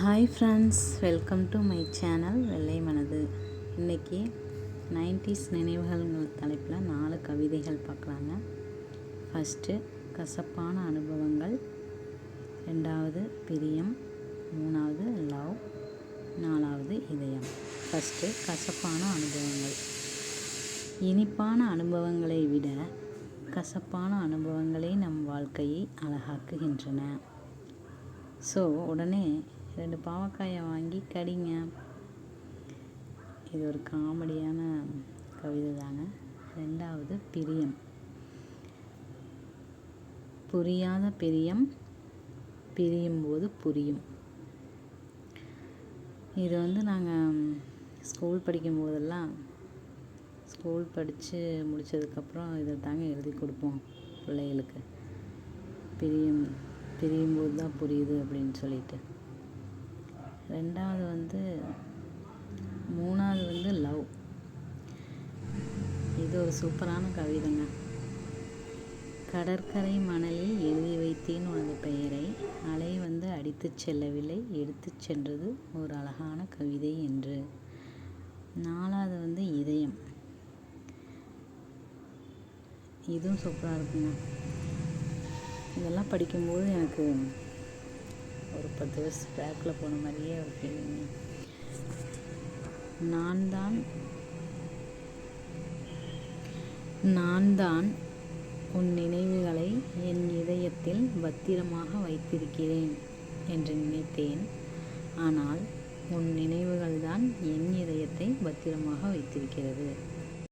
Hi friends welcome to my channel வெள்ளை மனது. இன்றைக்கி நைன்டிஸ் நினைவுகள்ங்கிற தலைப்பில் நாலு கவிதைகள் பார்க்கலாங்க. ஃபஸ்ட்டு கசப்பான அனுபவங்கள். ரெண்டாவது பிரியம். மூணாவது லவ் நாலாவது இதயம். ஃபஸ்ட்டு கசப்பான அனுபவங்கள். இனிப்பான அனுபவங்களை விட கசப்பான அனுபவங்களே நம் வாழ்க்கையை அழகாக்குகின்றன. ஸோ உடனே ரெண்டு பாவக்காயை வாங்கி கடிங்க. இது ஒரு காமெடியான கவிதை தாங்க. ரெண்டாவது பிரியம். புரியாத பிரியம் பிரியும் போது புரியும். இது வந்து நாங்கள் ஸ்கூல் படிக்கும் போதெல்லாம் ஸ்கூல் படித்து முடித்ததுக்கப்புறம் இதை தாங்க எழுதி கொடுப்போம் பிள்ளைகளுக்கு. பிரியும் பிரியும் போது தான் புரியுது அப்படின்னு சொல்லிட்டு. ரெண்டாவது வந்து மூணாவது வந்து லவ். இது ஒரு சூப்பரான கவிதைங்க. கடற்கரை மணலில் எழுதி வைத்தேன் உனது பெயரை. அலை வந்து அடித்துச் செல்லவில்லை எடுத்துச் சென்றது ஒரு அழகான கவிதை என்று. நாலாவது வந்து இதயம். இதுவும் சூப்பராக இருக்குங்க. இதெல்லாம் படிக்கும்போது எனக்கு ஒரு பத்து வருஷம் பேக்கில் போன மாதிரியே ஒரு ஃபீலிங் நான் தான் நான் தான் உன் நினைவுகளை என் இதயத்தில் பத்திரமாக வைத்திருக்கிறேன் என்று நினைத்தேன். ஆனால் உன் நினைவுகள் தான் என் இதயத்தை பத்திரமாக வைத்திருக்கிறது.